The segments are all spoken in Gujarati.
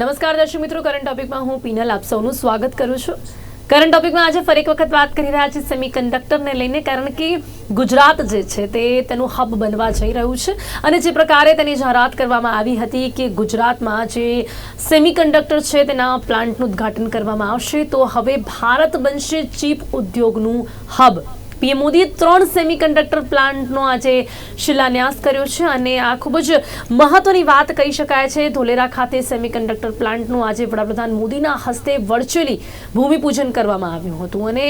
નમસ્કાર દર્શક મિત્રો કરંટ ટોપિકમાં હું પીનલ આપ સૌનું સ્વાગત કરું છું. કરંટ ટોપિકમાં આજે ફરી એક વખત વાત કરી રહ્યા છે સેમી કંડક્ટરને લઈને, કારણ કે ગુજરાત જે છે તે તેનું હબ બનવા જઈ રહ્યું છે. અને જે પ્રકારે તેની જાહેરાત કરવામાં આવી હતી કે ગુજરાતમાં જે સેમી કંડક્ટર છે તેના પ્લાન્ટનું ઉદ્ઘાટન કરવામાં આવશે, તો હવે ભારત બનશે ચીપ ઉદ્યોગનું હબ પીએમ મોદીએ ત્રણ સેમિકન્ડક્ટર પ્લાન્ટનો આજે શિલાન્યાસ કર્યો છે અને આ ખૂબ જ મહત્વની વાત કહી શકાય છે. ધોલેરા ખાતે સેમિકન્ડક્ટર પ્લાન્ટનું આજે વડાપ્રધાન મોદીના હસ્તે વર્ચ્યુઅલી ભૂમિપૂજન કરવામાં આવ્યું હતું અને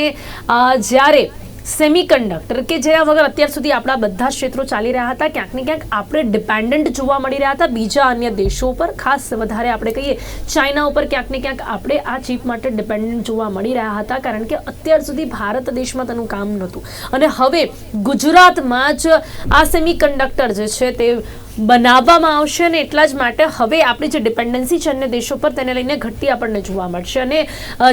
જ્યારે સેમિકન્ડક્ટર કે જેના વગર અત્યાર સુધી આપણા બધા ક્ષેત્રો ચાલી રહ્યા હતા. ક્યાંક ને ક્યાંક આપણે ડિપેન્ડન્ટ જોવા મળી રહ્યા હતા. બીજા અન્ય દેશો ઉપર ખાસ વધારે આપણે કહીએ ચાઇના ઉપર, ક્યાંક ને ક્યાંક આપણે આ ચીપ માટે ડિપેન્ડન્ટ જોવા મળી રહ્યા હતા, કારણ કે અત્યાર સુધી ભારત દેશમાં તેનું કામ નહોતું. અને હવે ગુજરાતમાં જ આ સેમિકન્ડક્ટર જે છે તે બનાવવામાં આવશે અને એટલા જ માટે હવે આપણી જે ડિપેન્ડન્સી છે અન્ય દેશો પર તેને લઈને ઘટતી આપણને જોવા મળશે. અને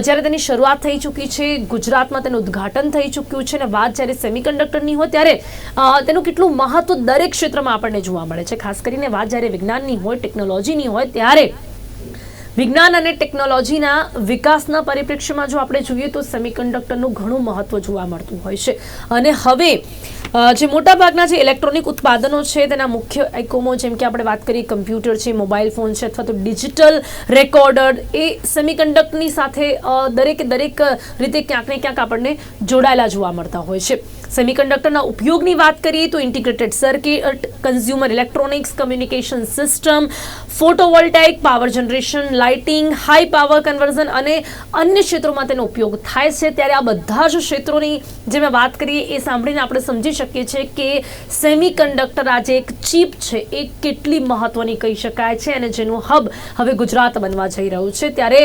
જ્યારે તેની શરૂઆત થઈ ચૂકી છે, ગુજરાતમાં તેનું ઉદ્ઘાટન થઈ ચૂક્યું છે અને વાત જ્યારે સેમિકન્ડક્ટરની હોય ત્યારે તેનું કેટલું મહત્વ દરેક ક્ષેત્રમાં આપણને જોવા મળે છે. ખાસ કરીને વાત જ્યારે વિજ્ઞાનની હોય ટેકનોલોજીની હોય, ત્યારે વિજ્ઞાન અને ટેકનોલોજીના વિકાસના પરિપ્રેક્ષ્યમાં જો આપણે જોઈએ તો સેમિકન્ડક્ટરનું ઘણું મહત્વ જોવા મળતું હોય છે. અને હવે જે મોટાભાગના જે ઇલેક્ટ્રોનિક ઉત્પાદનો છે, તેના મુખ્ય એકમો જેમ કે આપણે વાત કરીએ કમ્પ્યુટર છે મોબાઈલ ફોન છે, અથવા તો ડિજિટલ રેકોર્ડર, એ સેમિકન્ડક્ટરની સાથે દરેકે દરેક રીતે ક્યાંક ને ક્યાંક આપણને જોડાયેલા જોવા મળતા હોય છે. સેમિકન્ડક્ટરના ઉપયોગની વાત કરીએ તો integrated circuit consumer electronics communication system photovoltaic power generation lighting high power conversion અને અન્ય ક્ષેત્રોમાં તેનો ઉપયોગ થાય છે. ત્યારે આ બધા જ ક્ષેત્રોની જે મેં વાત કરીએ એ સાંભળીને આપણે સમજી શકીએ છીએ કે સેમિકન્ડક્ટર આજે એક ચીપ છે. એ કેટલી મહત્વની કહી શકાય છે અને જેનું હબ હવે ગુજરાત બનવા જઈ રહ્યું છે. ત્યારે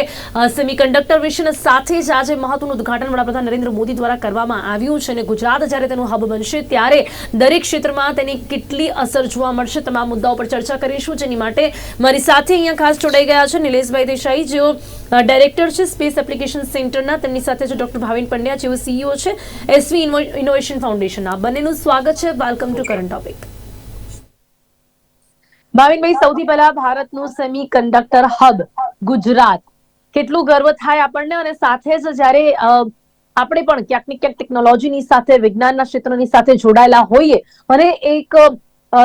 સેમિકન્ડક્ટર વિશેના સાથે જ આજે મહત્વનું ઉદ્ઘાટન વડાપ્રધાન નરેન્દ્ર મોદી દ્વારા કરવામાં આવ્યું છે અને ગુજરાત જ્યારે તેનું હબ બનશે, ત્યારે દરેક ક્ષેત્રમાં તેની કેટલી અસર જોવા મળશે તમામ મુદ્દાઓ પર ચર્ચા કરીશું. જેની માટે મારી સાથે અહીંયા ખાસ જોડાઈ ગયા છે નિલેશભાઈ દેસાઈ, જેઓ ડાયરેક્ટર છે સ્પેસ એપ્લિકેશન સેન્ટરના તેમની સાથે છે ડોક્ટર ભાવિન પંડ્યા, જેઓ સીઈઓ છે એસવી ઇનોવેશન ફાઉન્ડેશનના બંનેનું સ્વાગત છે. વેલકમ ટુ કરંટ ટોપિક ભાવિનભાઈ, સૌથી પહેલા ભારતનું સેમી કંડક્ટર હબ ગુજરાત. કેટલું ગર્વ થાય આપણને? અને સાથે જ જ્યારે આપણે પણ ક્યાંક ને ક્યાંક ટેકનોલોજીની સાથે, વિજ્ઞાનના ક્ષેત્રની સાથે જોડાયેલા હોઈએ અને એક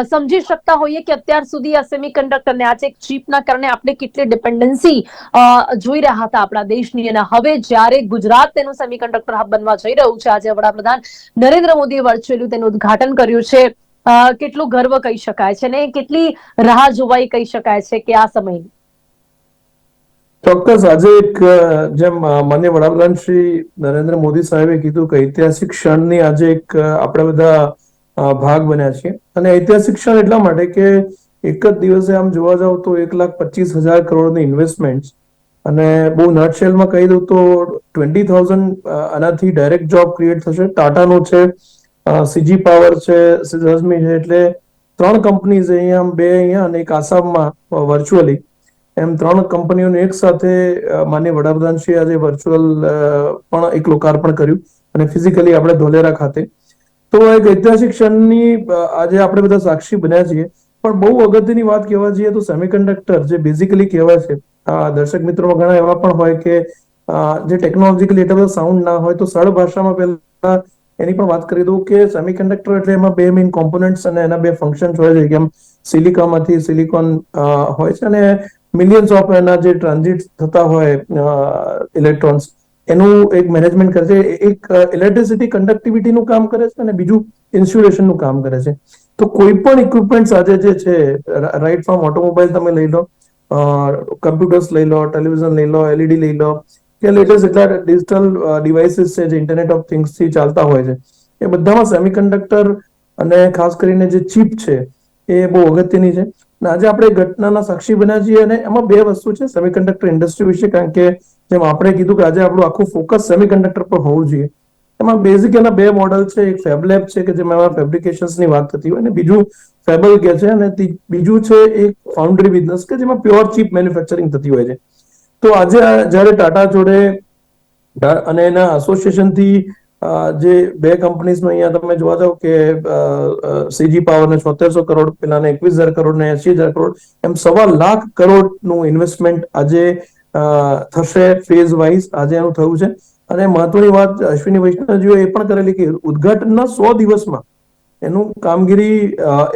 સમજી શકતા હોઈએ કે અત્યાર સુધી આ સેમી કંડક્ટરને આજે એક ચીપના કારણે આપણે કેટલી ડિપેન્ડન્સી જોઈ રહ્યા હતા આપણા દેશની. અને હવે જ્યારે ગુજરાત તેનું સેમી કંડક્ટર હબ બનવા જઈ રહ્યું છે, આજે વડાપ્રધાન નરેન્દ્ર મોદીએ વર્ચ્યુઅલી તેનું ઉદ્ઘાટન કર્યું છે. કેટલું ગર્વ કહી શકાય છે અને કેટલી રાહ જોવાઈ કહી શકાય છે કે આ સમયની. ચોક્કસ. આજે એક જેમ માન્ય વડાપ્રધાન શ્રી નરેન્દ્ર મોદી સાહેબે કીધું કે ઐતિહાસિક ક્ષણની આજે એક આપણે બધા ભાગ બન્યા છીએ અને ઐતિહાસિક ક્ષણ એટલા માટે કે એક જ દિવસે આમ જોવા જાવ તો એક લાખ પચીસ હજાર કરોડની ઇન્વેસ્ટમેન્ટ અને બહુ નટશેલમાં કહી દઉં તો ટ્વેન્ટી થાઉઝન્ડ આનાથી ડાયરેક્ટ જોબ ક્રિએટ થશે. ટાટાનું છે સીજી પાવર છે સિઝમી છે, એટલે ત્રણ કંપનીઝ અહીંયા, બે અહીંયા અને એક આસામમાં વર્ચ્યુઅલી એમ ત્રણ કંપનીઓને એક સાથે માન્ય વડાપ્રધાનશ્રી વડાપ્રધાન શ્રી આજે વર્ચ્યુઅલ પણ એક લોકાર્પણ કર્યું અને ફિઝિકલી આપણે ધોલેરા ખાતે. તો એક ઐતિહાસિક ક્ષણની આજે આપણે બધા સાક્ષી બન્યા છીએ. પણ બહુ અગત્યની વાત કહેવા જઈએ તો સેમિકન્ડક્ટર જે બેઝિકલી કહેવાય છે, આ દર્શક મિત્રો ઘણા એવા પણ હોય કે જે ટેકનોલોજીકલી એટલા બધા સાઉન્ડ ના હોય તો સરળ ભાષામાં પહેલા એની પણ વાત કરી દઉં કે સેમિકન્ડક્ટર એટલે એમાં બે મેઇન કોમ્પોનન્ટ્સ અને એના બે ફંક્શન હોય છે કેમ સિલિકામાંથી સિલિકોન હોય છે અને મિલિયન્સ ઓફ એના જે ટ્રાન્ઝિટ થતા હોય ઇલેક્ટ્રોન્સ એનું એક મેનેજમેન્ટ કરે છે. એક ઇલેક્ટ્રિસિટી કન્ડક્ટિવિટીનું કામ કરે છે અને બીજું ઇન્સ્યુલેશનનું કામ કરે છે. તો કોઈ પણ ઇક્વિપમેન્ટ આજે જે છે રાઈટ ફ્રોમ ઓટોમોબાઈલ તમે લઈ લો કમ્પ્યુટર્સ લઈ લો ટેલિવિઝન લઈ લો એલઈડી લઈ લો, કે લેટેસ્ટ એટલા ડિજિટલ ડિવાઇસીસ છે, જે ઇન્ટરનેટ ઓફ થિંગ્સથી ચાલતા હોય છે, એ બધામાં સેમિકન્ડક્ટર અને ખાસ કરીને જે ચીપ છે, એ બહુ અગત્યની છે. અને આજે આપણે ઘટનાના સાક્ષી બન્યા છીએ અને એમાં બે વસ્તુ છે સેમિકન્ડક્ટર ઇન્ડસ્ટ્રી વિશે કારણ કે જેમ આપણે કીધું કે આજે આપણું આખું ફોકસ સેમિકન્ડક્ટર પર હોવું જોઈએ. એમાં બેઝિક એના બે મોડલ છે એક ફેબલેબ છે કે જેમાં ફેબ્રિકેશન્સની વાત થતી હોય અને બીજું ફેબલ કે છે અને બીજું છે એક ફાઉન્ડ્રી બિઝનેસ કે જેમાં પ્યોર ચીપ મેન્યુફેક્ચરિંગ થતી હોય છે. તો આજે જ્યારે ટાટા જોડે અને એના એસોસિએશનથી અ, જે બે કંપનીઝનો અહીંયા તમે જોવા જાવ કે સીજી પાવર ને છોતેરસો કરોડ, પેલાને એકવીસ હજાર કરોડ ને એસી હજાર કરોડ, એમ સવા લાખ કરોડનું ઇન્વેસ્ટમેન્ટ આજે થશે ફેઝ વાઇઝ આજે એનું થયું છે. અને મહત્વની વાત અશ્વિની વૈષ્ણવજીએ એ પણ કરેલી કે ઉદઘાટનના સો દિવસમાં એનું કામગીરી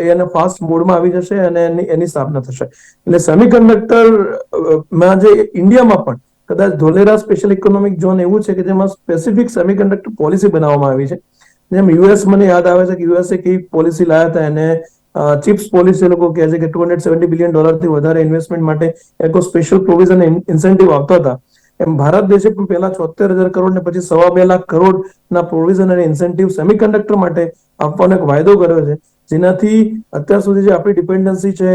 એ એને ફાસ્ટ મોડમાં આવી જશે અને એની એની સ્થાપના થશે. એટલે સેમિકન્ડક્ટરમાં જે ઇન્ડિયામાં પણ કદાચ ધોલેરા સ્પેશિયલ ઇકોનોમિક ઝોન એવું છે કે જેમાં સ્પેસિફિક સેમિકન્ડક્ટર પોલિસી બનાવવામાં આવી છે. જેમ યુએસ મને યાદ આવે છે કે યુએસએ કઈ પોલિસી લાયા હતા એને ચિપ્સ પોલિસી લોકો કહે છે કે ટુ હંડ્રેડ સેવન્ટી બિલિયન ડોલરથી વધારે ઇન્વેસ્ટમેન્ટ માટે એક સ્પેશિયલ પ્રોવિઝન ઇન્સેન્ટિવ આપતા હતા. એમ ભારત દેશે પણ પહેલા છોતેર હજાર કરોડ ને પછી સવા બે લાખ કરોડ ના પ્રોવિઝન અને ઇન્સેન્ટિવ સેમિકન્ડક્ટર માટે આપવાનો એક વાયદો કર્યો છે. જેનાથી અત્યાર સુધી જે આપણી ડિપેન્ડન્સી છે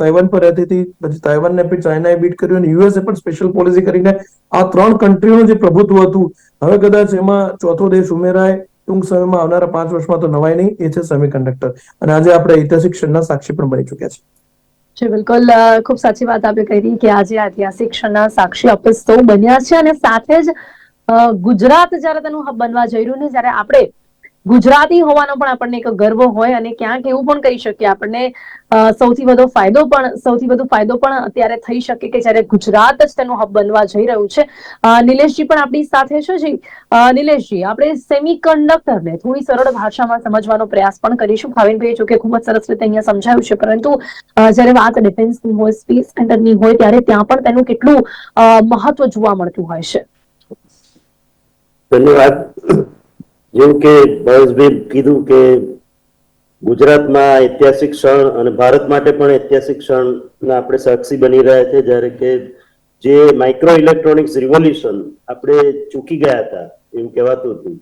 તાઇવાન પર રહેતી હતી, પછી તાઇવાનને પણ ચાઇનાએ બીટ કર્યું અને યુએસએ પણ સ્પેશિયલ પોલિસી કરીને આ ત્રણ કન્ટ્રીનું જે પ્રભુત્વ હતું, હવે કદાચ એમાં ચોથો દેશ ઉમેરાય, ટૂંક સમયમાં આવનારા પાંચ વર્ષમાં તો નવાય નહીં, એ છે સેમિકન્ડક્ટર અને આજે આપણે ઐતિહાસિક ક્ષણના સાક્ષી પણ બની ચુક્યા છે જી, બિલકુલ ખૂબ સાચી વાત આપે કરી કે આજે ઐતિહાસિક ક્ષણના સાક્ષી સૌ બન્યા છે અને સાથે જ ગુજરાત જ્યારે તેનું હબ બનવા જઈ રહ્યું ને, જ્યારે આપણે ગુજરાતી હોવાનો પણ આપણને એક ગર્વ હોય અને ક્યાંક એવું પણ કહી શકીએ. આપણને સૌથી વધુ ફાયદો પણ, સૌથી વધુ ફાયદો પણ અત્યારે થઈ શકે કે જ્યારે ગુજરાત જ તેનું હબ બનવા જઈ રહ્યું છે. નિલેશજી પણ આપણી સાથે છે જી. નિલેશજી, આપણે સેમી કન્ડક્ટરને થોડી સરળ ભાષામાં સમજવાનો પ્રયાસ પણ કરીશું. ભાવિનભાઈ જો કે ખૂબ જ સરસ રીતે અહીંયા સમજાવ્યું છે, પરંતુ જ્યારે વાત ડિફેન્સની હોય, સ્પેસ સેન્ટરની હોય, ત્યારે ત્યાં પણ તેનું કેટલું મહત્વ જોવા મળતું હોય છે. ધન્યવાદ. જેવું કે ભાવેશભાઈ કીધું કે ગુજરાતમાં ઐતિહાસિક ક્ષણ અને ભારત માટે પણ ઐતિહાસિક ક્ષણના આપણે સાક્ષી બની રહ્યા છે, જ્યારે કે જે માઇક્રો ઇલેક્ટ્રોનિક્સ રિવોલ્યુશન આપણે ચૂકી ગયા હતા, એવું કહેવાતું હતું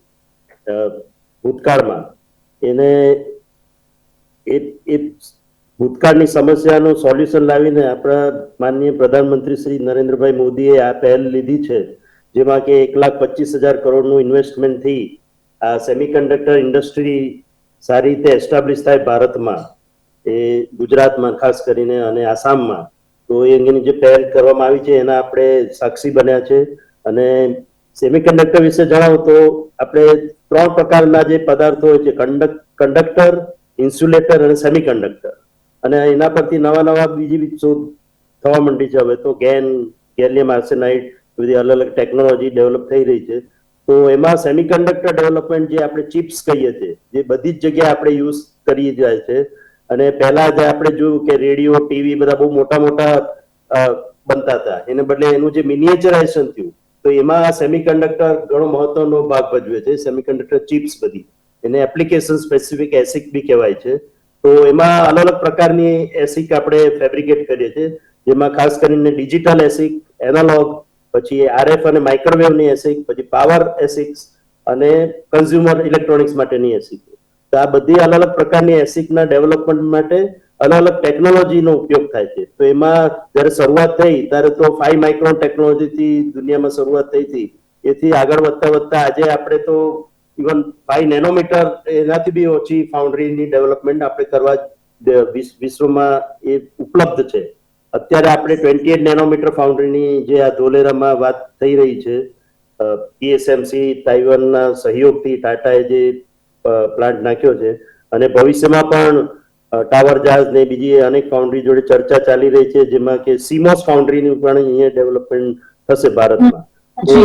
ભૂતકાળમાં. એને એ એ ભૂતકાળની સમસ્યાનું સોલ્યુશન લાવીને આપણા માનનીય પ્રધાનમંત્રી શ્રી નરેન્દ્રભાઈ મોદીએ આ પહેલ લીધી છે, જેમાં કે એક લાખ પચીસ હજાર કરોડનું ઇન્વેસ્ટમેન્ટથી આ સેમિકન્ડક્ટર ઇન્ડસ્ટ્રી સારી રીતે એસ્ટાબ્લિશ થાય ભારતમાં એ ગુજરાતમાં, ખાસ કરીને અને આસામમાં, તો એ અંગેની જે પહેલ કરવામાં આવી છે, એના આપણે સાક્ષી બન્યા છે. અને સેમિકન્ડક્ટર વિશે જણાવો તો આપણે ત્રણ પ્રકારના જે પદાર્થો હોય છે કંડક કંડક્ટર ઇન્સ્યુલેટર અને સેમિકન્ડક્ટર અને એના પરથી નવા નવા બીજી શોધ થવા માંડી છે. હવે તો ગેન, ગેલિયમ આર્સેનાઇડ બધી અલગ અલગ ટેકનોલોજી ડેવલપ થઈ રહી છે. તો એમાં સેમિકન્ડક્ટર ડેવલપમેન્ટ જે આપણે ચિપ્સ કહીએ છીએ, જે બધી જ જગ્યાએ આપણે યુઝ કરી જાય છે. અને પહેલા જે આપણે જોયું કે રેડિયો, ટીવી બધા બહુ મોટા મોટા બનતા હતા. એને બદલે એનું જે મિનિએચરાઇઝેશન થયું, તો એમાં સેમિકન્ડક્ટર ઘણો મહત્વનો ભાગ ભજવે છે. સેમિકન્ડક્ટર ચિપ્સ બધી. એને એપ્લિકેશન સ્પેસિફિક એસિક બી કહેવાય છે. તો એમાં અલગ અલગ પ્રકારની એસિક આપણે ફેબ્રિકેટ કરીએ છીએ. જેમાં ખાસ કરીને ડિજિટલ એસિક એનાલોગ પછી આરએફ અને માઇક્રોવેવની એસિક પછી પાવર એસિક્સ અને કન્ઝ્યુમર ઇલેક્ટ્રોનિક્સ માટેની એસિક તો આ બધી અલગ અલગ પ્રકારની એસિકના ડેવલપમેન્ટ માટે અલગ અલગ ટેકનોલોજીનો ઉપયોગ થાય છે. તો એમાં જ્યારે શરૂઆત થઈ, ત્યારે તો ફાઈવ માઇક્રોન ટેકનોલોજીથી દુનિયામાં શરૂઆત થઈ હતી. એથી આગળ વધતા વધતા આજે આપણે તો ઇવન ફાઈવ નેનોમીટર એનાથી બી ઓછી ફાઉન્ડરીની ડેવલપમેન્ટ આપણે કરવા વિશ્વમાં એ ઉપલબ્ધ છે. અત્યારે આપણે ટ્વેન્ટી એટ નેનોમીટર ફાઉન્ડ્રીની જે આ ધોલેરામાં વાત થઈ રહી છે પીએસએમસી તાઇવાનના સહયોગથી ટાટાએ જે પ્લાન્ટ નાખ્યો છે. અને ભવિષ્યમાં પણ ટાવર જહાજ ને બીજી અનેક ફાઉન્ડ્રી જોડે ચર્ચા ચાલી રહી છે જેમાં કે સીમોસ ફાઉન્ડરીનું પણ અહીંયા ડેવલપમેન્ટ થશે ભારતમાં. જે.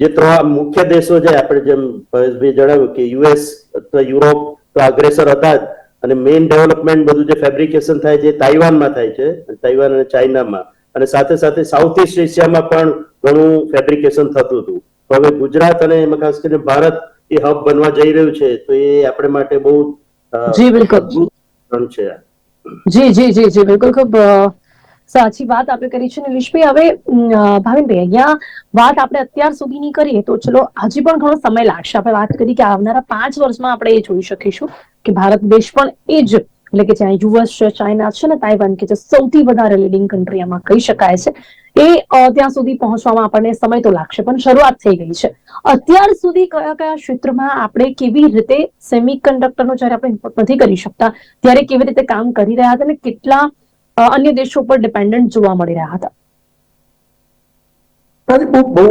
ત્રણ મુખ્ય દેશો છે આપણે જેમ પરેશભાઈ જણાવ્યું કે યુએસ અથવા યુરોપ તો અગ્રેસર હતા જ અને મેઇન ડેવલપમેન્ટ બધું જે ફેબ્રિકેશન થાય છે તાઇવાનમાં થાય છે તાઇવાન અને ચાઇનામાં. અને સાથે સાથે સાઉથ ઇસ્ટ એશિયામાં પણ ઘણું ફેબ્રિકેશન થતું હતું. તો હવે ગુજરાત અને એમાં ખાસ કરીને ભારત એ હબ બનવા જઈ રહ્યું છે તો એ આપણે માટે બહુ જી બિલકુલ. છે જી જી જી જી બિલકુલ. ખૂબ સાચી વાત આપણે કરી છે નિલેશભાઈ. હવે ભાવિનભાઈ, અહીંયા વાત આપણે અત્યાર સુધીની કરીએ તો ચલો હજી પણ ઘણો સમય લાગશે. આપણે વાત કરી કે આવનારા પાંચ વર્ષમાં આપણે એ જોઈ શકીશું કે ભારત દેશ પણ એ જ, એટલે કે જ્યાં યુએસ છે, ચાઇના છે ને તાઇવાન, કે જે સૌથી વધારે લીડિંગ કન્ટ્રી આમાં કહી શકાય છે, એ ત્યાં સુધી પહોંચવામાં આપણને સમય તો લાગશે, પણ શરૂઆત થઈ ગઈ છે. અત્યાર સુધી કયા કયા ક્ષેત્રમાં આપણે કેવી રીતે સેમી કન્ડક્ટરનો જ્યારે આપણે ઇમ્પોર્ટ નથી કરી શકતા, ત્યારે કેવી રીતે કામ કરી રહ્યા હતા અને કેટલા અન્ય દેશો પર ડિપેન્ડન્ટ જોવા મળી રહ્યા હતા. બહુ બહુ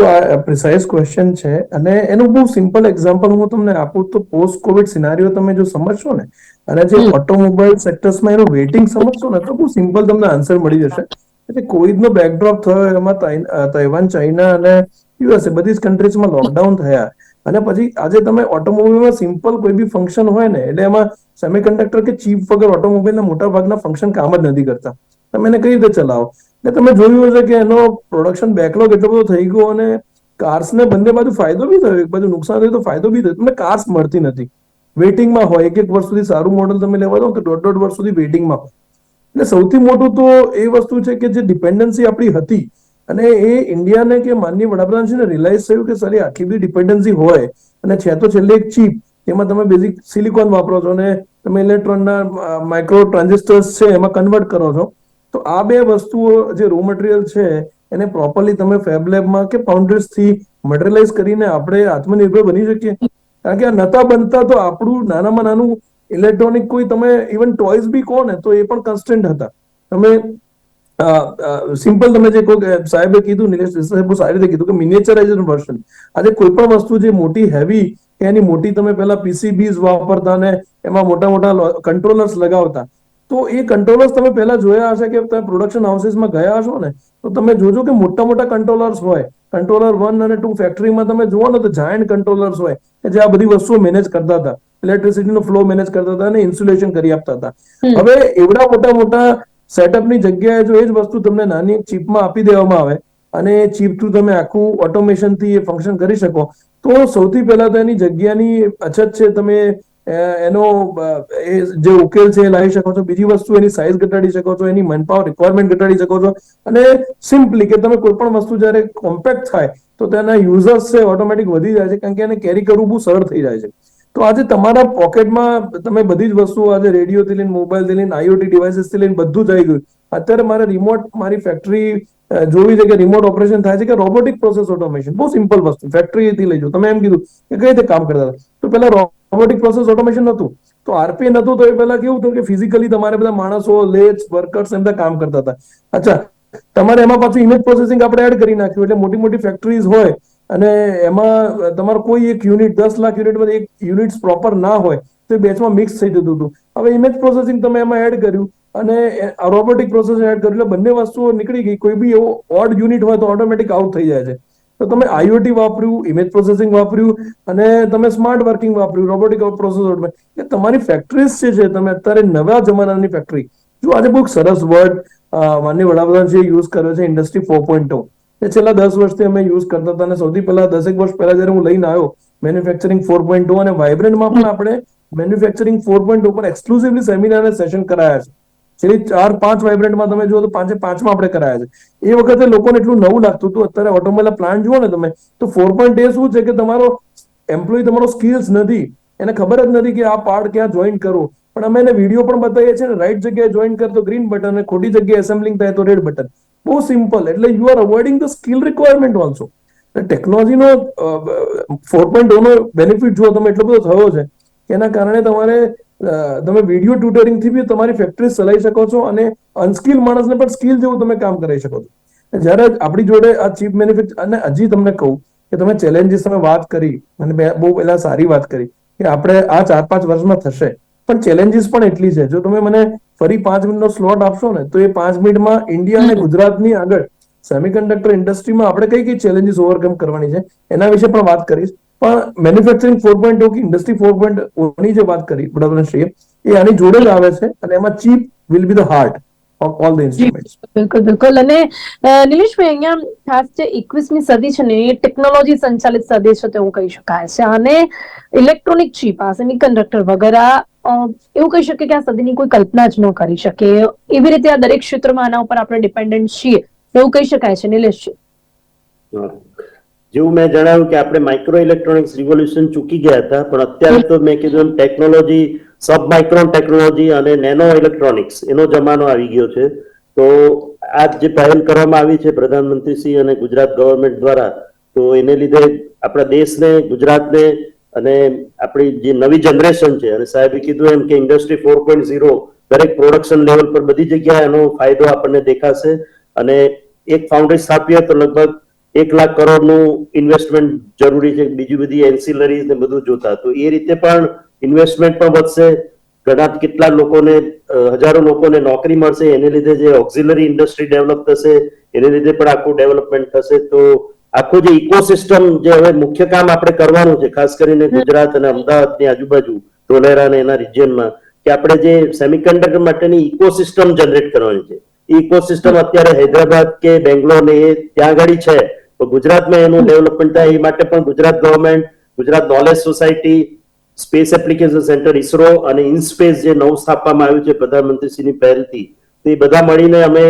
પ્રિસાઇઝ ક્વેશ્ચન છે અને એનું બહુ સિમ્પલ એક્ઝામ્પલ હું તમને આપું તો પોસ્ટ કોવિડ સિનારીઓ તમે જો સમજશો ને અને જે ઓટોમોબાઈલ સેક્ટર્સમાં એનું વેઇટિંગ સમજશો ને તો બહુ સિમ્પલ તમને આન્સર મળી જશે. એટલે કોવિડનો બેકડ્રોપ થયો એમાં તૈવાન ચાઇના અને યુએસએ બધી જ કન્ટ્રીઝમાં લોકડાઉન થયા. અને પછી આજે તમે ઓટોમોબાઈલમાં સિમ્પલ કોઈ બી ફંક્શન હોય ને, એટલે એમાં સેમિકન્ડક્ટર કે ચીપ વગર ઓટોમોબાઈલના મોટા ભાગના ફંક્શન કામ જ નથી કરતા. તમે એને કઈ રીતે ચલાવો? એટલે તમે જોયું હશે કે એનો પ્રોડક્શન બેકલોગ એટલો બધો થઈ ગયો અને કાર્સને બંને બાજુ ફાયદો બી થયો. એક બાજુ નુકસાન થયું તો ફાયદો બી થયો. તમને કાર્સ મળતી નથી. વેઇટિંગમાં હોય એક એક વર્ષ સુધી સારું મોડલ તમે લેવા દો તો દોઢ દોઢ વર્ષ સુધી વેઇટિંગમાં હોય. એટલે સૌથી મોટું તો એ વસ્તુ છે કે જે ડિપેન્ડન્સી આપણી હતી અને એ ઇન્ડિયાને કે માનનીય વડાપ્રધાન છે ને રિયલાઇઝ થયું કે સારી આટલી બધી ડિપેન્ડન્સી હોય અને છે તો છેલ્લે એક ચીપ એમાં તમે બેઝિક સિલિકોન વાપરો છો અને તમે ઇલેક્ટ્રોનના માઇક્રો ટ્રાન્ઝિસ્ટર્સ છે એમાં કન્વર્ટ કરો છો, તો આ બે વસ્તુઓ જે રો મટીરિયલ છે એને પ્રોપરલી તમે ફેબ લેબમાં કે foundries થી મટીરિયલાઇઝ કરીને આપણે આત્મનિર્ભર બની શકીએ. કારણ કે આ નતા બનતા તો આપણું નાનામાં નાનું ઇલેક્ટ્રોનિક કોઈ તમે ઇવન ટોયસ બી કહો ને તો એ પણ કન્સ્ટન્ટ હતા. તમે સિમ્પલ તમે જે સાહેબે કીધું નિલેશ સાહેબ સારી રીતે કીધું કે મિનિએચરાઇઝેશન વર્ઝન આજે કોઈ પણ વસ્તુ જે મોટી હેવી એની મોટી તમે પહેલા પીસીબીઝ વાપરતા ને એમાં મોટા મોટા કંટ્રોલર્સ લગાવતા તો એ કંટ્રોલર્સ તમે પહેલા જોયા હશે કે તમે પ્રોડક્શન હાઉસીસમાં ગયા હશો ને તો તમે જોજો કે મોટા મોટા કંટ્રોલર્સ હોય. કંટ્રોલર વન અને ટુ ફેક્ટરીમાં તમે જુઓ ને તો જાયન્ટ કંટ્રોલર્સ હોય કે જે આ બધી વસ્તુઓ મેનેજ કરતા હતા. ઇલેક્ટ્રિસિટીનો ફ્લો મેનેજ કરતા હતા અને ઇન્સ્યુલેશન કરી આપતા હતા. હવે એવડા મોટા મોટા સેટઅપની જગ્યાએ જો એ જ વસ્તુ તમને નાની એક ચીપમાં આપી દેવામાં આવે અને એ ચીપ થ્રુ તમે આખું ઓટોમેશનથી એ ફંક્શન કરી શકો, તો સૌથી પહેલા તો એની જગ્યાની અછત છે, તમે એનો જે ઉકેલ છે એ લાવી શકો છો. બીજી વસ્તુ એની સાઇઝ ઘટાડી શકો છો, એની મનપાવર રિક્વાયરમેન્ટ ઘટાડી શકો છો અને સિમ્પલી કે તમે કોઈ પણ વસ્તુ જ્યારે કોમ્પેક્ટ થાય, તો તેના યુઝર્સ છે ઓટોમેટિક વધી જાય છે, કારણ કે એને કેરી કરવું બહુ સરળ થઈ જાય છે. તો આજે તમારા પોકેટમાં તમે બધી જ વસ્તુઓ આજે રેડિયોથી લઈને, મોબાઈલથી લઈને આઈઓટી ડિવાઇસીસથી લઈને બધું જ આવી ગયું. અત્યારે મારે રિમોટ મારી ફેક્ટરી જોવી છે કે રિમોટ ઓપરેશન થાય છે કે રોબોટિક પ્રોસેસ ઓટોમેશન બહુ સિમ્પલ વસ્તુ ફેક્ટરીથી લઈ જાઓ. તમે એમ કીધું કે કઈ રીતે કામ કરતા હતા? તો પહેલા રોબોટિક પ્રોસેસ ઓટોમેશન નહોતું. તો આરપીએ નહોતું, તો એ પહેલા કેવું હતું કે ફિઝિકલી તમારે બધા માણસો લેટ્સ વર્કર્સ એમ બધા કામ કરતા હતા. અચ્છા, તમારે એમાં પાછું ઇમેજ પ્રોસેસિંગ આપણે એડ કરી નાખ્યું, એટલે મોટી મોટી ફેક્ટરીઝ હોય અને એમાં તમારો કોઈ એક યુનિટ દસ લાખ યુનિટમાં એક યુનિટ્સ પ્રોપર ના હોય, તો એ બેચમાં મિક્સ થઈ જતું હતું. હવે ઇમેજ પ્રોસેસિંગ તમે એમાં એડ કર્યું અને રોબોટિક પ્રોસેસિંગ એડ કર્યું એટલે બંને વસ્તુઓ નીકળી ગઈ. કોઈ બી એવો ઓડ યુનિટ હોય તો ઓટોમેટિક આઉટ થઈ જાય છે. તો તમે આઈઓટી વાપર્યું ઇમેજ પ્રોસેસિંગ વાપર્યું અને તમે સ્માર્ટ વર્કિંગ વાપર્યું રોબોટિક પ્રોસેસ એટલે તમારી ફેક્ટરીઝ જે છે, તમે અત્યારે નવા જમાનાની ફેક્ટરી જો આજે બહુ સરસ વર્ડ માન્ય વડાપ્રધાન છે યુઝ કર્યો છે ઇન્ડસ્ટ્રી ફોર પોઈન્ટ એ છેલ્લા દસ વર્ષથી અમે યુઝ કરતા હતા અને સૌથી પહેલા દસેક વર્ષ પહેલા જયારે હું લઈને આવ્યો મેન્યુફેક્ચરિંગ ફોર પોઈન્ટ ટુ અને વાઇબ્રન્ટમાં પણ આપણે મેન્યુફેક્ચરિંગ ફોર પોઈન્ટ પર એક્સક્લુઝિવલી સેમિનાર અને સેશન કરાયા છે. છેલ્લી ચાર પાંચ વાઇબ્રન્ટમાં તમે જુઓ તો પાંચે પાંચમાં આપણે કરાયા છે. એ વખતે લોકોને એટલું નવું લાગતું હતું, અત્યારે ઓટોમોબાઈલ પ્લાન્ટ જુઓ ને તમે, તો ફોર પોઈન્ટ એ શું છે કે તમારો એમ્પ્લોય તમારો સ્કિલ્સ નથી. એને ખબર જ નથી કે આ પાર્ટ ક્યાં જોઈન કરવું પણ અમે એને વીડિયો પણ બતાવીએ છીએ ને રાઈટ જગ્યાએ જોઈન કર તો ગ્રીન બટન અને ખોટી જગ્યાએ એસેમ્બલિંગ થાય તો રેડ બટન બહુ સિમ્પલ એટલે you are avoiding the skill requirement also ટેકનોલોજીનો ફોર પોઈન્ટ નો બેનિફિટ જો તમે, એટલો બધો થયો છે. એના કારણે તમારે તમે વીડિયો ટ્યુટરિંગથી બી તમારી ફેક્ટરી ચલાવી શકો છો અને અનસ્કિલ માણસને પણ સ્કિલ જેવું તમે કામ કરાવી શકો છો. જ્યારે આપણી જોડે આ ચીપ બેનિફિટ અને હજી તમને કહું કે તમે ચેલેન્જીસ તમે વાત કરી, અને બહુ પહેલા સારી વાત કરી, કે આપણે આ ચાર પાંચ વર્ષમાં થશે. પણ ચેલેન્જીસ પણ એટલી છે. જો તમે મને ફરી પાંચ મિનિટનો સ્લોટ આપશો ને તો એ પાંચ મિનિટમાં ઇન્ડિયા અને ગુજરાતની આગળ સેમિકન્ડક્ટર ઇન્ડસ્ટ્રીમાં આપણે કઈ કઈ ચેલેન્જીસ ઓવરકમ કરવાની છે એના વિશે પણ વાત કરીશ. પણ મેન્યુફેક્ચરિંગ ફોર પોઈન્ટ કે ઇન્ડસ્ટ્રી ફોર પોઈન્ટની જે વાત કરી વડાપ્રધાનશ્રીએ એ આની જોડે જ આવે છે અને એમાં chip will be the heart of all the instruments બિલકુલ બિલકુલ. અને નિલેશભાઈ અહીંયા ખાસ જે એકવીસમી સદી છે ને એ ટેકનોલોજી સંચાલિત સદી છે તેવું કહી શકાય છે. અને ઇલેક્ટ્રોનિક ચીપ આ સેમિકન્ડક્ટર વગેરે એવું કહી શકીએ કે આ સદીની કોઈ કલ્પના જ ન કરી શકે. એવી રીતે આ દરેક ક્ષેત્રમાં આના ઉપર આપણે ડિપેન્ડન્ટ છીએ. એવું કહી શકાય છે નિલેશજી જેવું મેં જણાવ્યું કે આપણે માઇક્રો ઇલેક્ટ્રોનિક્સ રિવોલ્યુશન ચૂકી ગયા હતા, પણ અત્યારે તો મેં કીધું ટેકનોલોજી સબ માઇક્રોન ટેકનોલોજી અને નેનો ઇલેક્ટ્રોનિક્સ એનો જમાનો આવી ગયો છે. તો આ જે પહેલ કરવામાં આવી છે પ્રધાનમંત્રીશ્રી અને ગુજરાત ગવર્મેન્ટ દ્વારા, તો એને લીધે આપણા દેશને, ગુજરાતને અને આપણી જે નવી જનરેશન છે, અને સાહેબે કીધું એમ કે ઇન્ડસ્ટ્રી ફોર પોઈન્ટ ઝીરો દરેક પ્રોડક્શન લેવલ પર બધી જગ્યાએ એનો ફાયદો આપણને દેખાશે અને એક ફાઉન્ડેશન સ્થાપીએ તો લગભગ એક લાખ કરોડનું ઇન્વેસ્ટમેન્ટ જરૂરી છે, બીજી બધી એન્સિલરી ને બધું જોતા. તો એ રીતે પણ ઇન્વેસ્ટમેન્ટ પણ વધશે. ઘણા કેટલા લોકોને હજારો લોકોને નોકરી મળશે. એને લીધે જે ઓક્ઝિલરી ઇન્ડસ્ટ્રી ડેવલપ થશે, એને લીધે પણ આખું ડેવલપમેન્ટ થશે. તો આખું જે ઇકોસિસ્ટમ જે હવે મુખ્ય કામ આપણે કરવાનું છે ખાસ કરીને ગુજરાત અને અમદાવાદની આજુબાજુ ધોલેરા અને એના રિજિયનમાં કે આપણે જે સેમિકન્ડક્ટર માટેની ઇકોસિસ્ટમ જનરેટ કરવાની છે. ઇકોસિસ્ટમ અત્યારે હૈદરાબાદ કે બેંગ્લોર ને એ ત્યાં આગળ છે. તો ગુજરાતમાં એનું ડેવલપમેન્ટ થાય એ માટે પણ Gujarat government Gujarat knowledge society space application centre ISRO અને ઇનસ્પેસ જે નવું સ્થાપવામાં આવ્યું છે પ્રધાનમંત્રીશ્રીની પહેલથી તો એ બધા મળીને અમે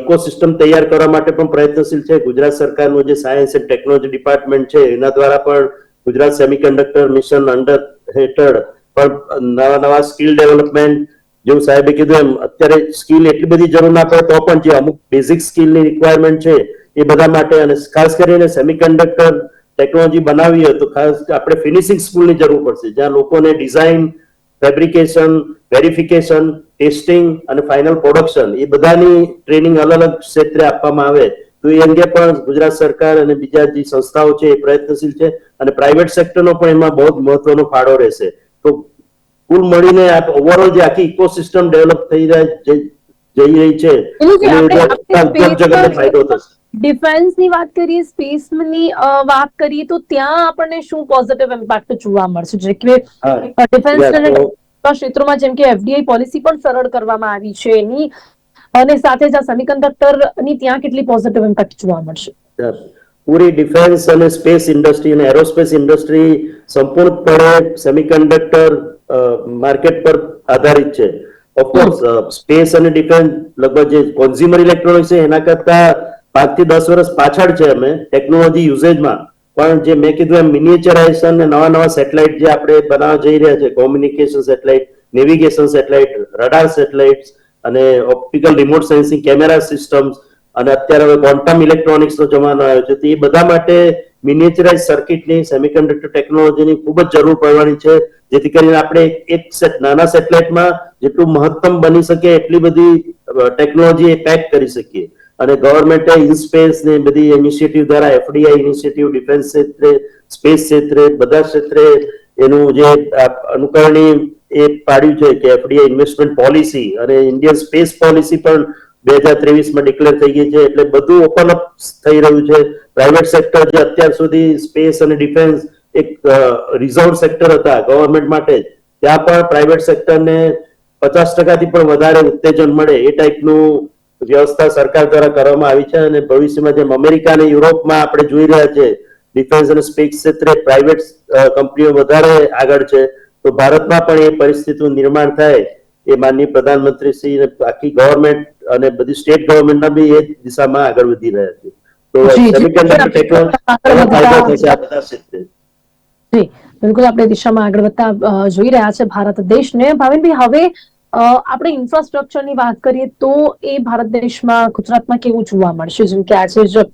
ઇકોસિસ્ટમ તૈયાર કરવા માટે પણ પ્રયત્નશીલ છે. ગુજરાત સરકારનું જે સાયન્સ એન્ડ ટેકનોલોજી ડિપાર્ટમેન્ટ છે, એના દ્વારા પણ ગુજરાત સેમિકન્ડક્ટર મિશન અંડર હેઠળ પણ નવા નવા સ્કિલ ડેવલપમેન્ટ જેવું સાહેબે કીધું એમ, અત્યારે સ્કિલ એટલી બધી જરૂર ના પડે તો પણ જે અમુક બેઝિક સ્કિલની રિક્વાયરમેન્ટ છે, એ બધા માટે અને ખાસ કરીને સેમિકન્ડક્ટર ટેકનોલોજી બનાવી હોય તો ખાસ આપણે ફિનિશિંગ સ્કૂલની જરૂર પડશે. જ્યાં લોકોને ડિઝાઇન ફેબ્રિકેશન વેરિફિકેશન ટેસ્ટિંગ અને ફાઇનલ પ્રોડક્શન એ બધાની ટ્રેનિંગ અલગ અલગ ક્ષેત્રે આપવામાં આવે. તો એ અંગે પણ ગુજરાત સરકાર અને બીજા જે સંસ્થાઓ છે એ પ્રયત્નશીલ છે અને પ્રાઇવેટ સેક્ટરનો પણ એમાં બહુ જ મહત્વનો ફાળો રહેશે. તો કુલ મળીને ઓવરઓલ જે આખી ઇકોસિસ્ટમ ડેવલપ થઈ રહ્યા જઈ રહી છે જગતને ફાયદો થશે. ડિફેન્સની વાત કરીએ સ્પેસની વાત કરીએ તો ત્યાં આપણને શું પોઝિટિવ ઇમ્પેક્ટ જોવા મળશે? જે કે ડિફેન્સ ક્ષેત્રોમાં જેમ કે એફડીઆઈ પોલિસી પણ સરળ કરવામાં આવી છે એની. અને સાથે જ આ સેમિકન્ડક્ટરની ત્યાં કેટલી પોઝિટિવ ઇમ્પેક્ટ જોવા મળશે? પૂરી ડિફેન્સ અને સ્પેસ ઇન્ડસ્ટ્રી અને એરોસ્પેસ ઇન્ડસ્ટ્રી સંપૂર્ણપણે સેમિકન્ડક્ટર માર્કેટ પર આધારિત છે. ઓફકોર્સ સ્પેસ અને ડિફેન્સ લગભગ જે કોન્ઝ્યુમર ઇલેક્ટ્રોનિક્સ છે એના કરતા પાંચથી દસ વર્ષ પાછળ છે અમે ટેકનોલોજી યુઝેજમાં પણ જે મેં કીધું એમ મિનિએચરાઇઝેશન ને નવા નવા સેટેલાઇટ જે આપણે બનાવવા જઈ રહ્યા છે communication satellite navigation satellite radar satellites અને optical remote sensing camera systems અને અત્યારે હવે ક્વોન્ટમ ઇલેક્ટ્રોનિક્સ નો જમાનો આવ્યો છે. તો એ બધા માટે મિનિએચરાઇઝ સર્કિટની સેમિકન્ડક્ટર ટેકનોલોજીની ખૂબ જ જરૂર પડવાની છે. જેથી કરીને આપણે એક સેટ નાના સેટેલાઇટમાં જેટલું મહત્તમ બની શકે એટલી બધી ટેકનોલોજી પેક કરી શકીએ. અને ગવર્મેન્ટે ઇનસ્પેસ ને બધી ઇનિશિયેટિવ દ્વારા એફડીઆઈ ઇનિશિયેટિવ ડિફેન્સ ક્ષેત્રે સ્પેસ ક્ષેત્રે, બધા ક્ષેત્રે એનું જે અનુકરણી એ પાડ્યું છે કે એફડીઆઈ ઇન્વેસ્ટમેન્ટ પોલિસી અને ઇન્ડિયન સ્પેસ પોલિસી પણ બે હજાર ત્રેવીસમાં ડિક્લેર થઈ ગઈ છે. એટલે બધું ઓપન અપ થઈ રહ્યું છે. પ્રાઇવેટ સેક્ટર જે અત્યાર સુધી સ્પેસ અને ડિફેન્સ એક રિઝર્વ સેક્ટર હતા ગવર્મેન્ટ માટે ત્યાં પણ પ્રાઇવેટ સેક્ટરને પચાસ ટકાથી પણ વધારે ઉત્તેજન મળે એ ટાઈપનું વ્યવસ્થા સરકાર દ્વારા કરવામાં આવી છે અને ભવિષ્યમાં જેમ અમેરિકા અને યુરોપમાં આપણે જોઈ રહ્યા છે ડિફેન્સ અને સ્પેસ ક્ષેત્રે પ્રાઇવેટ કંપનીઓ વધારે આગળ છે તો ભારતમાં પણ એ પરિસ્થિતિનું નિર્માણ થાય એ માનનીય પ્રધાનમંત્રી શ્રી આખી ગવર્મેન્ટ અને બધી સ્ટેટ ગવર્મેન્ટના બી એ દિશામાં આગળ વધી રહ્યા છે. તો. સેમિકન્ડક્ટર ટેકનોલોજી ફાયદો થશે આ બધા ક્ષેત્રે. જી બિલકુલ આપણે દિશામાં આગળ વધતા જોઈ રહ્યા છે ભારત દેશને. ભાવિનભાઈ હવે આપણે ઇન્ફ્રાસ્ટ્રક્ચરની વાત કરીએ તો એ ભારત દેશમાં ગુજરાતમાં કેવું જોવા મળશે? જેમ કે આજે જ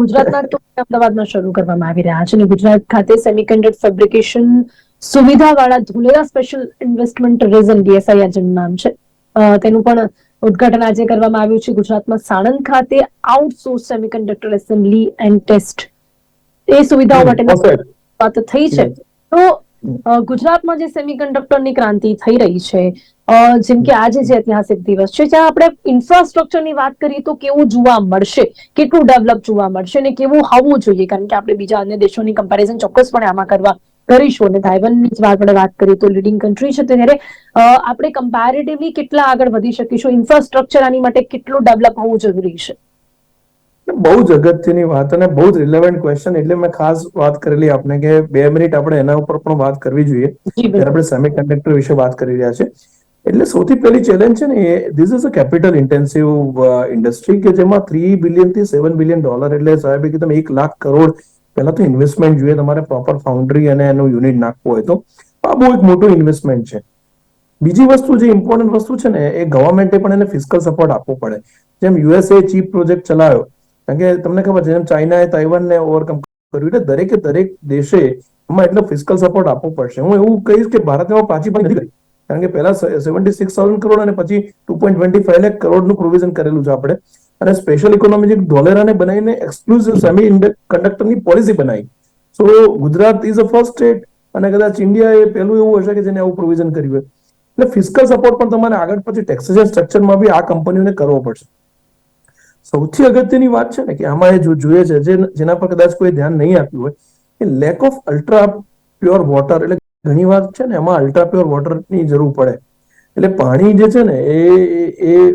ગુજરાતના તો અમદાવાદમાં શરૂ કરવામાં આવી રહ્યા છે અને ગુજરાત ખાતે semiconductor fabrication સુવિધાવાળા Dholera special investment region DSI જેનું નામ છે. તેનું પણ ઉદ્ઘાટન આજે કરવામાં આવ્યું છે ગુજરાતમાં સાણંદ ખાતે outsource semiconductor assembly and test એ સુવિધાઓ માટે વાત થઈ છે. તો ગુજરાતમાં જે સેમિકન્ડક્ટરની ક્રાંતિ થઈ રહી છે જેમ કે આજે જે ઐતિહાસિક દિવસ છે જ્યાં આપણે ઇન્ફ્રાસ્ટ્રક્ચરની વાત કરીએ તો કેવું જોવા મળશે કેટલું ડેવલપ જોવા મળશે અને કેવું હોવું જોઈએ કારણ કે આપણે બીજા અન્ય દેશોની કમ્પેરિઝન ચોક્કસપણે આમાં કરવા કરીશું. અને તાઇવાનની જ વાત આપણે વાત કરીએ તો લીડિંગ કન્ટ્રી છે ત્યારે આપણે કમ્પેરેટિવલી કેટલા આગળ વધી શકીશું? ઇન્ફ્રાસ્ટ્રક્ચર આની માટે કેટલું ડેવલપ હોવું જરૂરી છે? બહુ જ અગત્યની વાત અને બહુ જ રિલેવન્ટ ક્વેશ્ચન એટલે મેં ખાસ વાત કરેલી આપણે કે બે મિનિટ આપણે એના ઉપર પણ વાત કરવી જોઈએ. આપણે બિલકુલ. આપણે વિશે વાત કરી રહ્યા છે એટલે સૌથી પહેલી ચેલેન્જ છે ને એ this is a capital intensive industry કે જેમાં થ્રી બિલિયનથી સેવન બિલિયન ડોલર એટલે સાહેબે કીધું એક લાખ કરોડ પહેલા તો ઇન્વેસ્ટમેન્ટ જોઈએ તમારે પ્રોપર ફાઉન્ડ્રી અને એનું યુનિટ નાખવું હોય તો. આ બહુ એક મોટું ઇન્વેસ્ટમેન્ટ છે. બીજી વસ્તુ જે ઇમ્પોર્ટન્ટ વસ્તુ છે ને, એ ગવર્મેન્ટે પણ એને ફિસ્કલ સપોર્ટ આપવો પડે. જેમ યુએસએ ચીપ પ્રોજેક્ટ ચલાવ્યો, કારણ કે તમને ખબર છે, જેમ ચાઇનાએ તાઇવાનને ઓવરકમ કર્યું એટલે દરેકે દરેક દેશે એમાં એટલો ફિઝિકલ સપોર્ટ આપવો પડશે. હું એવું કહીશ કે ભારતમાં પાછી પણ નથી કરી કારણ કે પહેલા સેવન્ટી સિક્સ થાઉઝન્ડ કરોડ અને પછી ટુ પોઈન્ટ ટ્વેન્ટી ફાઈવ લેખ કરોડનું પ્રોવિઝન કરેલું છે આપણે. અને સ્પેશિયલ ઇકોનોમી ધોલેરાને બનાવીને એક્સક્લુઝિવ સેમી કન્ડક્ટરની પોલિસી બનાવી. So Gujarat is a first state અને કદાચ ઇન્ડિયા એ પહેલું એવું હશે કે જેને આવું પ્રોવિઝન કર્યું હોય. એટલે ફિસ્કલ સપોર્ટ પણ તમારે આગળ પછી ટેક્સેશન સ્ટ્રક્ચરમાં બી આ કંપનીઓને કરવો પડશે. સૌથી અગત્યની વાત છે ને કે આમાં એ જોઈએ છે જેના પર કદાચ કોઈ ધ્યાન નહીં આપ્યું હોય કે lack of ultra pure water એટલે ઘણી વાર છે ને એમાં અલ્ટ્રા પ્યોર વોટરની જરૂર પડે. એટલે પાણી જે છે ને એ, એ-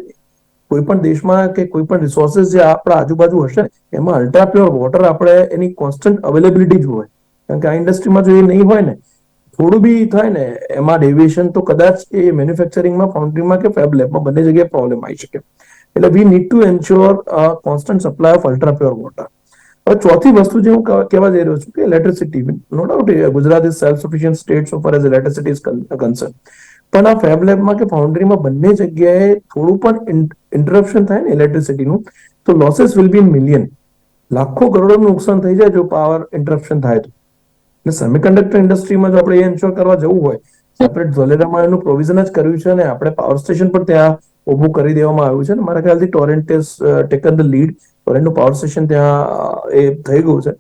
કોઈ પણ દેશમાં કે કોઈ પણ રિસોર્સિસ જે આપણા આજુબાજુ હશે એમાં અલ્ટ્રા પ્યોર વોટર આપણે એની કોન્સ્ટન્ટ અવેલેબિલિટી હોય. કારણ કે આ ઇન્ડસ્ટ્રીમાં જો એ નહીં હોય ને, થોડું બી થાય ને, એમાં ડેવિએશન તો કદાચ એ મેન્યુફેક્ચરિંગમાં ફાઉન્ડ્રીમાં કે ફેબ લેબમાં બંને જગ્યાએ પ્રોબ્લેમ આવી શકે. એટલે we need to ensure constant supply of ultra pure water હવે ચોથી વસ્તુ જે હું કહેવા જઈ રહ્યો છું કે electricity no doubt Gujarat is self sufficient state so far as electricity concern પણ આ ફેબ લેબમાં કે ફાઉન્ડ્રીમાં બંને જગ્યાએ થોડું પણ ઇન્ટરપ્શન થાય ને ઇલેક્ટ્રિસિટીનું તો લોસીસ વિલ બી મિલિયન લાખો કરોડોનું નુકસાન થઈ જાય જો પાવર ઇન્ટરપ્શન થાય તો. એટલે સેમિકન્ડક્ટર ઇન્ડસ્ટ્રીમાં જો આપણે એ એન્શ્યોર કરવા જવું હોય આપણે ધોલેરામાં એનું પ્રોવિઝન જ કર્યું છે અને આપણે પાવર સ્ટેશન પણ ત્યાં ઊભું કરી દેવામાં આવ્યું છે ને. મારા ખ્યાલથી ટોરેન્ટ ટેકન ધ લીડ ટોરેન્ટનું પાવર સ્ટેશન ત્યાં એ થઈ ગયું છે.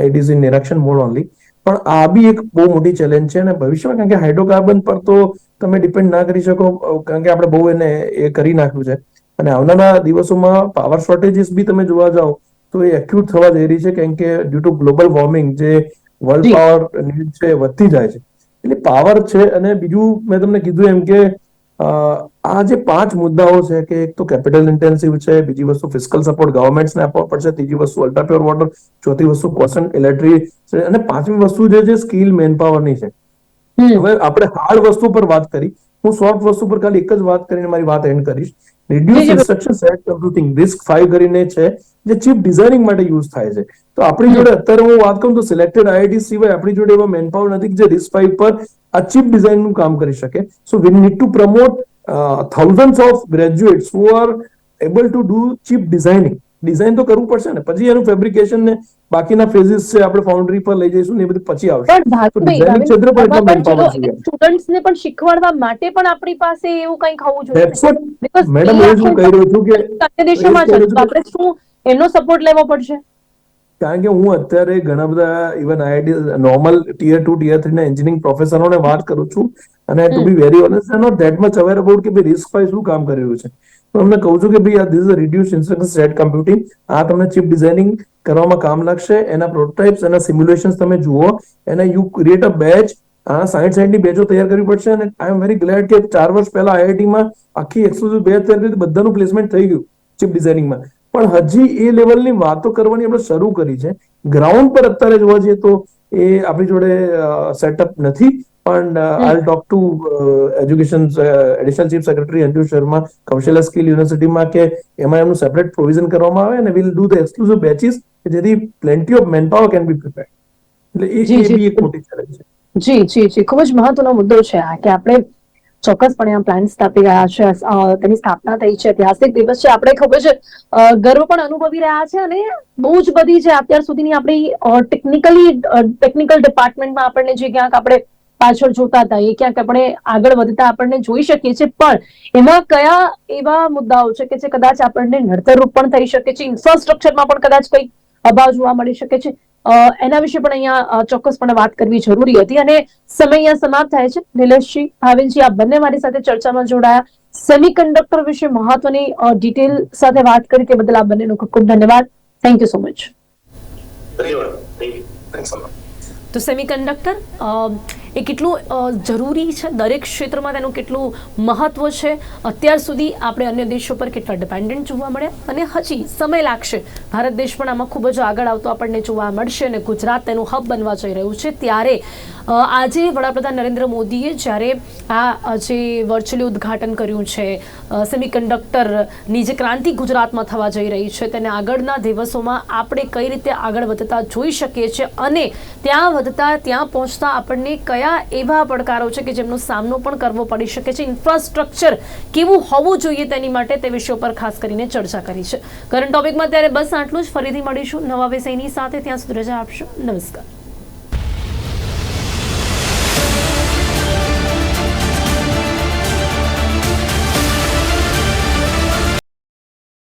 ઇટ ઇઝ ઇન નિરીક્ષણ મોડ ઓનલી પણ આ બી એક બહુ મોટી ચેલેન્જ છે અને ભવિષ્યમાં કારણ કે હાઇડ્રોકાર્બન પર તો તમે ડિપેન્ડ ના કરી શકો કારણ કે આપણે બહુ એને એ કરી નાખ્યું છે. અને આવનારા દિવસોમાં પાવર શોર્ટેજીસ બી તમે જોવા જાઓ તો એ એક્યુટ થવા જઈ રહી છે કેમ કે ડ્યુ ટુ ગ્લોબલ વોર્મિંગ જે વર્લ્ડ પાવર નીડ છે વધતી જાય છે. એટલે પાવર છે અને બીજું મેં તમને કીધું એમ કે આ જે પાંચ મુદ્દાઓ છે કે એક તો કેપિટલ ઇન્ટેન્સિવ છે બીજી વસ્તુ ફિસ્કલ સપોર્ટ ગવર્મેન્ટ્સને આપવો પડશે ત્રીજી વસ્તુ અલ્ટ્રા પ્યોર વોટર ચોથી વસ્તુ કોસન ઇલેક્ટ્રી અને પાંચમી વસ્તુ જે છે સ્કિલ મેન પાવરની છે હવે આપણે હાર્ડ વસ્તુ પર વાત કરી હું સોફ્ટ વસ્તુ પર ખાલી એક જ વાત કરીને મારી વાત એન્ડ કરીશ. Reduce. Instruction set computing risk five કરીને છે જે ચીપ ડિઝાઇનિંગ માટે યુઝ થાય છે. તો આપણી જોડે અત્યારે હું વાત કરું તો સિલેક્ટેડ આઈઆઈટી સિવાય આપણી જોડે એવા મેનપાવર નથી જે રિસ્ક ફાઈવ પર આ ચીપ ડિઝાઇનનું કામ કરી શકે. So we need to promote thousand of graduates who are able to do chip designing design તો કરવું પડશે ને. પછી એનું ફેબ્રિકેશન ને બાકીના ફેઝિસ છે આપણે ફાઉન્ડ્રી પર લઈ જઈશું ને એ બધું પછી આવશે. ડિઝાઇનિંગ ક્ષેત્ર પર એટલા મેન પાવર છે સ્ટુડન્ટ્સ ને પણ શીખવાડવા માટે પણ આપણી પાસે એવું કંઈક હોવું જોઈએ. મેડમ એ હું કહી રહ્યો છું કે આપણે શું એનો સપોર્ટ લેવો પડશે? કારણ કે હું અત્યારે ઘણા બધા even IIT normal tier two tier three ના એન્જિનિયરિંગ પ્રોફેસરોને વાત કરું છું. અને to be very honest not that much aware about કે ભાઈ રિસ્ક વાઇઝ શું કામ કરી રહ્યું છે. તો અમને કહું છું કે ભાઈ this is reduce instruction set computing આ તમને ચિપ ડિઝાઇનિંગ કરવામાં કામ લાગશે. એના પ્રોટોટાઇપ્સ એના સિમ્યુલેશન્સ તમે જુઓ. એના યુ ક્રિએટ અ બેચ આ સાઈઠ સાઈઠની બેચો તૈયાર કરવી પડશે. અને આઈ એમ વેરી ગ્લેડ કે ચાર વર્ષ પહેલા આઈઆઈટીમાં આખી એક્સક્લુઝિવ બેચ તૈયાર કરી બધાનું પ્લેસમેન્ટ થઈ ગયું ચિપ ડિઝાઇનિંગમાં પણ હજી એ લેવલની વાતો કરવાની આપણે શરૂ કરી છે. ગ્રાઉન્ડ પર અત્યારે જોવા જઈએ તો એ આપણી જોડે સેટઅપ નથી પણ I talk to education additional chief secretary Anju Sharma Kaushalya skill યુનિવર્સિટીમાં કે એમાં એમનું સેપરેટ પ્રોવિઝન કરવામાં આવે અને will do the exclusive batches જેથી plenty of manpower can be prepare એટલે એ બી એક મોટી ચેલેન્જ છે. જી જી જી. ખૂબ જ મહત્વનો મુદ્દો છે આ કે આપણે ચોક્કસપણે આ પ્લાન સ્થાપી રહ્યા છે તેની સ્થાપના થઈ છે, ઐતિહાસિક દિવસ છે, આપણે ખબર છે ગર્વ પણ અનુભવી રહ્યા છે અને બહુ જ બધી છે અત્યાર સુધીની આપણી ટેકનિકલી ટેકનિકલ ડિપાર્ટમેન્ટમાં આપણને જે ક્યાંક આપણે પાછળ જોતા હતા, એ ક્યાંક આપણે આગળ વધતા આપણને જોઈ શકીએ છીએ, પણ એમાં કયા એવા મુદ્દાઓ છે કે જે કદાચ આપણને નડતરરૂપ પણ થઈ શકે છે ઇન્ફ્રાસ્ટ્રક્ચરમાં પણ કદાચ કંઈક અભાવ જોવા મળી શકે છે એના વિશે પણ અહીંયા ચોક્કસપણે વાત કરવી જરૂરી હતી અને સમય અહીંયા સમાપ્ત થાય છે. નિલેશજી ભાવિનજી આ બંને મારી સાથે ચર્ચામાં જોડાયા. સેમિકન્ડક્ટર વિશે મહત્વની ડિટેલ સાથે વાત કરી તે બદલ આ બંનેનો ખૂબ ખૂબ ધન્યવાદ. થેન્ક યુ સો મચ ધન્યવાદ. તો સેમિકન્ડક્ટર એ કેટલું જરૂરી છે? દરેક ક્ષેત્રમાં તેનું કેટલું મહત્વ છે? અત્યાર સુધી આપણે અન્ય દેશો પર કેટલા ડિપેન્ડન્ટ જોવા મળ્યા? અને હજી સમય લાગશે. ભારત દેશ પણ આમાં ખૂબ જ આગળ આવતો આપણને જોવા મળશે અને ગુજરાત તેનું હબ બનવા જઈ રહ્યું છે. ત્યારે આજે વડાપ્રધાન નરેન્દ્ર મોદીએ જ્યારે આ જે વર્ચ્યુઅલી ઉદ્ઘાટન કર્યું છે સેમિકન્ડક્ટરની જે ક્રાંતિ ગુજરાતમાં થવા જઈ રહી છે, તેને આગળના દિવસોમાં આપણે કઈ રીતે આગળ વધતા જોઈ શકીએ છીએ? અને ત્યાં વધતા, ત્યાં પહોંચતા આપણને કયા એવા પડકારો છે કે જેમનો સામનો પણ કરવો પડી શકે છે? ઇન્ફ્રાસ્ટ્રક્ચર કેવું હોવું જોઈએ તેની માટે તે વિષયો પર ખાસ કરીને ચર્ચા કરી છે. કરંટ ટોપિકમાં ત્યારે બસ આટલું જ. ફરીથી મળીશું નવા વિષયની સાથે. ત્યાં સુધી રજા આપશો. નમસ્કાર.